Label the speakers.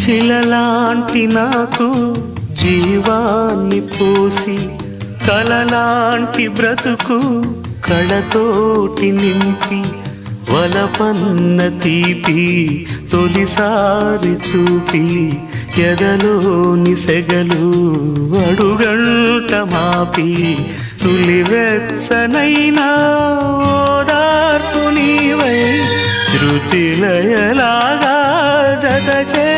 Speaker 1: శిలలాంటి నాకు జీవాన్ని పోసి కలలాంటి బ్రతుకు కళతోటి నింపి వలపన్న తీపి తొలిసారి చూపి ఎదలోని సెగలు అడుగంట మాపి తులివెచ్చనైనా ఓదార్పు నీవై శృతిలయ